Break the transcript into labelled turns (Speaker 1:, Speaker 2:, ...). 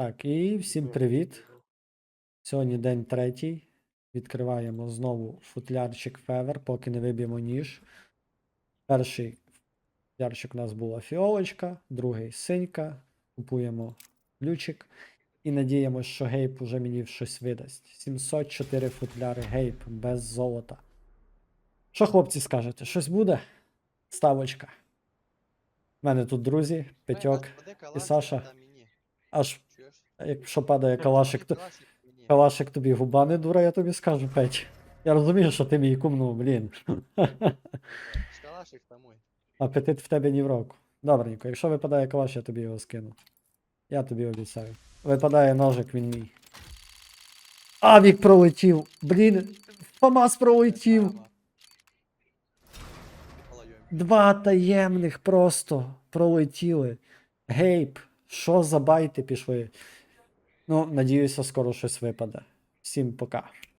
Speaker 1: Так, і всім привіт. Сьогодні день третій. Відкриваємо знову футлярчик Февер, поки не виб'ємо ніж. Перший футлярчик у нас була фіолочка, другий синька. Купуємо ключик. І надіємося, що гейп уже мені щось видасть. 704 футляри гейп без золота. Що, хлопці, скажете? Щось буде? Ставочка. У мене тут друзі, Петьок. і Саша. Аж якщо падає калашик, то калашик тобі губа не дура, я тобі скажу, Петь. Я розумію, що ти мій кум, ну, блін.
Speaker 2: Калашик домой.
Speaker 1: Апетит в тебе ні в року. Добренько, якщо випадає калаш, я тобі його скину. Я тобі обіцяю. Випадає ножик, він мій. Авік пролетів! Блін, Фомас пролетів! Два таємних просто пролетіли. Гейп, що за байти пішли? Ну, надіюся, скоро щось випаде. Всім пока.